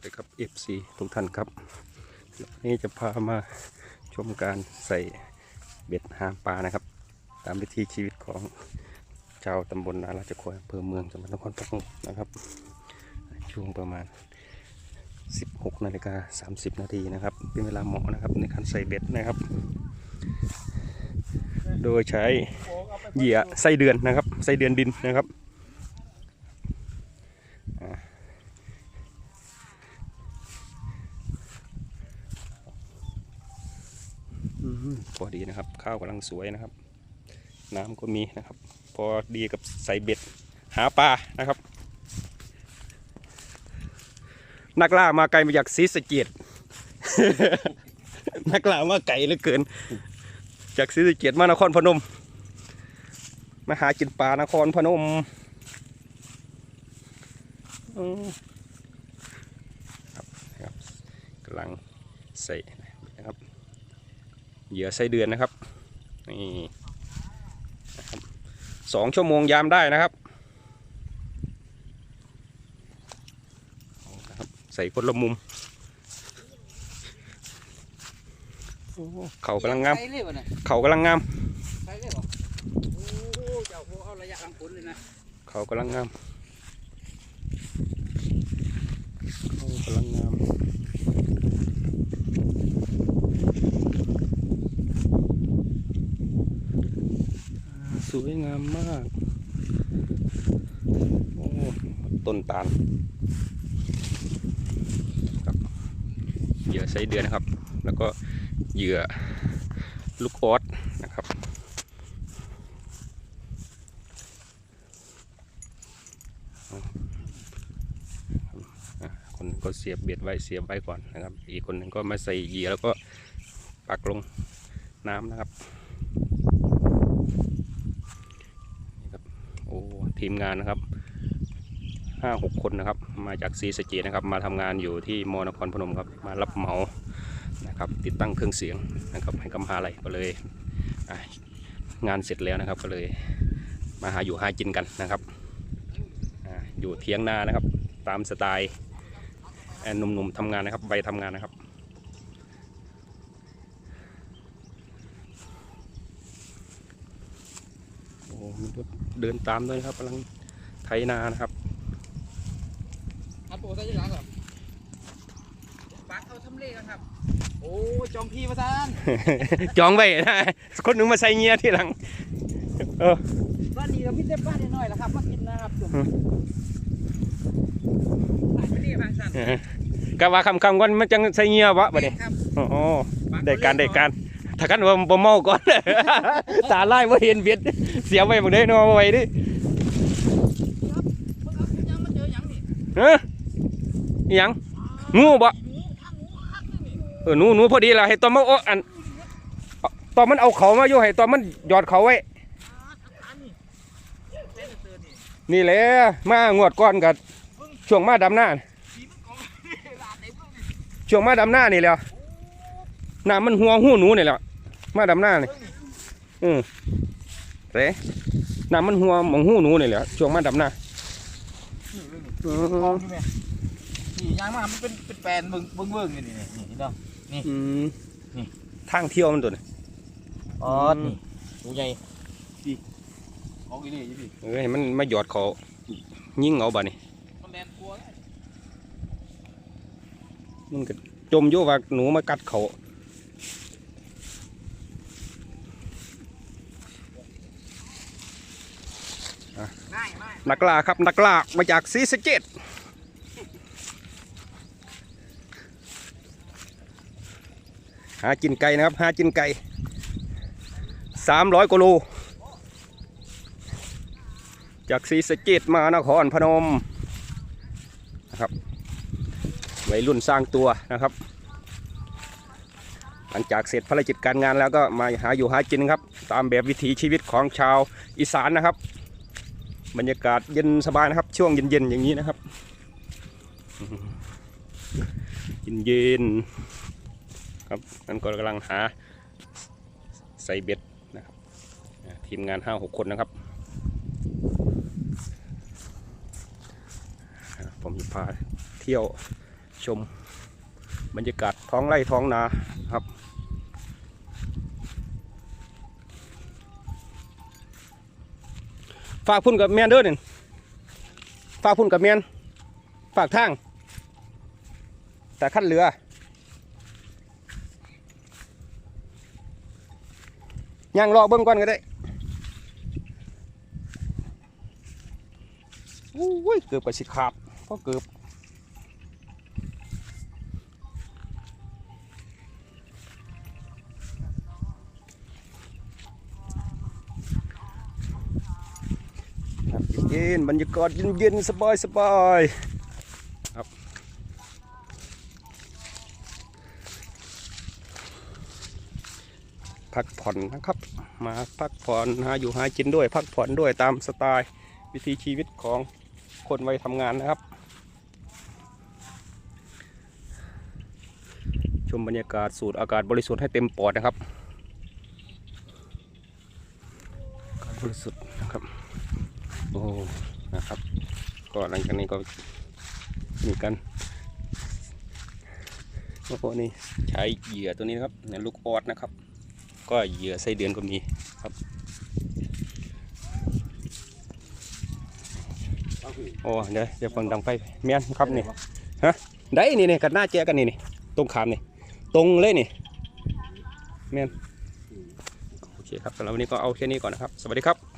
วัสดีครับ FC ทุกท่านครับ นี่จะพามาชมการใส่เบ็ดหาปลานะครับ ตามวิถีชีวิตของชาวตำบลนาราชคอยอำเภอเมืองจังหวัดนครปฐมนะครับ ช่วงประมาณ 16นาฬิกา30 นาทีนะครับ เป็นเวลาเหมาะนะครับในการใส่เบ็ดนะครับ โดยใช้เหยื่อไส้เดือนนะครับไส้เดือนดินนะครับ อืม พอดีนะครับ ข้าวกำลังสวยนะครับ น้ำก็มีนะครับ พอดีกับใส่เบ็ดหาปลานะครับ นักล่ามาไกลมาจากศรีสะเกดนักล่ามาไกลเหลือเกิน จากศรีสะเกดมานครพนม มาหากินปลานครพนมครับกำลังใส่ เหยื่อไส้เดือนนะครับนี่นะครับสองชั่วโมงยามได้นะครับเอานะครับใส่คนละมุมโอ้เขากำลังงามไปเลยวะเนี่ยเขากำลังงามไปเลยวะโอ้เจ้าโหเอาระยะหลังผลเลยนะเขากำลังงาม เขากำลังงามอ่า สวยงามมาก โอ้ ต้นตาลครับเหยื่อไส้เดือนนะครับ แล้วก็เหยื่อลูกออสนะครับ คนก็เสียบเบ็ดไว้เสียบไว้ก่อนนะครับ อีกคนหนึ่งก็มาใส่เหยื่อแล้วก็ปักลงน้ำนะครับนี่ครับ โอ้ ทีมงานนะครับห้าหกคนนะครับ มาจากศรีสเกดนะครับ มาทำงานอยู่ที่มอนครพนมครับ มารับเหมานะครับ ติดตั้งเครื่องเสียงนะครับให้กำพาอะไรก็เลยงานเสร็จแล้วนะครับ ก็เลยมาหาอยู่หากินกันนะครับออยู่เทียงนานะครับ ตามสไตล์หนุ่มๆทำงานนะครับวัยทำงานนะครับ โอ้มีรถเดินตามด้วยนะครับกำลังไถนานะครับอัดโปรใส่ยี่หลังก่อนปักเอาทำเลกันครับ โอ้จอมพี่ประธานจองไว้นะคนหนึ่งมาใส่เงียที่หลัง เออบ้านนี้เราพิเศษบ้านน้อยๆแล้วครับมากินนะครับจุ่มอืมหลายไม่ได้บางสันกะว่าคำคำๆก่อนมันจังใส่เงียวะบัดนี้ครับ อ๋อได้การได้การ ถ้ากันว่าบ่เมาก่อน ตาไล่บ่าเห็นเบียดเสียไว้บ่ได้เนาะเอาไว้ดิเอาคุณยังมาเจอหยังนี่ฮะอิหยังงูบ่เออหนูหนูพอดีละให้ตอนมันเอาอันตอนมันเอาเขามาอยู่ให้ตอนมันหยอดเขาไว้ นี่แหละมางวดก่อนกับช่วงมาดำหน้าผีมึงของหลานไหนเพิ่งนี่ช่วงมาดำหน้านี่แหล้วน้ำมันหัวหูหนูนี่แหละ มาดำหน้านี่อืมเต้น้ำมันหัวหมองหูหนูนี่แหละช่วงมาดำหน้าอืกองมนี่แม่นี่ยางมามันเป็นเป็นแปลนเบิ่งเบิ่งเบิ่งนี่นี่นี่นี่เนาะอืมนี่ทางเที่ยวมันตัวนี้อ๋อนี่ดูใหญ่ดีของอีนี่พี่เอ้ยมันมาหยอดเขายิงเอาบ่นี่มันแดนกลัวมันก็จมอยู่ว่าหนูมากัดเขา ง่ายมาก นักล่าครับนักล่ามาจากศรีสเกดหากินไก่นะครับหากินไก่สามร้อยกว่าโลจากศรีสเกดมานครพนมนะครับวัยรุ่นสร้างตัวนะครับ หลังจากเสร็จภารกิจการงานแล้วก็มาหาอยู่หากินครับ ตามแบบวิถีชีวิตของชาวอีสานนะครับ บรรยากาศเย็นสบายนะครับ ช่วงเย็นๆอย่างนี้นะครับเย็นๆครับนั่นก็กำลังหาใส่เบ็ดนะครับทีมงานห้าหกคนนะครับ ผมจะพาเที่ยวชมบรรยากาศท้องไร่ท้องนาครับ ฝากพุ่นกับแมนเด้อนี่ฝากพุ่นกับแมนฝากทาง แต่ขั้นเรือย่างรอเบิ้งก่อนก็ได้อุ้ยเกือบกับสิขาดเพราะเกือบ เย็นบรรยากาศเย็นๆสบายสบายๆครับพักผ่อนนะครับ มาพักผ่อนหาอยู่หากินด้วย พักผ่อนด้วยตามสไตล์วิถีชีวิตของคนวัยทำงานนะครับ ชมบรรยากาศสูดอากาศบริสุทธิ์ให้เต็มปอดนะครับบริสุทธิ์ นะครับโอ้นะครับ ก็หลังจากนี้ก็มีกันโอ้โหนี่ใช้เหยื่อตัวนี้นะครับเนี่ยลูกออดนะครับ ก็เหยื่อไส้เดือนก็มีครับโอ้เดี๋ยวเดี๋ยวฟังดังไฟเมียนครับนี่ฮะได้นี่นี่กันหน้าแจกันนี่นี่ตรงขามนี่ตรงเลยนี่เมียนโอเคครับสำหรับวันนี้ก็เอาแค่นี้ก่อนนะครับ สวัสดีครับ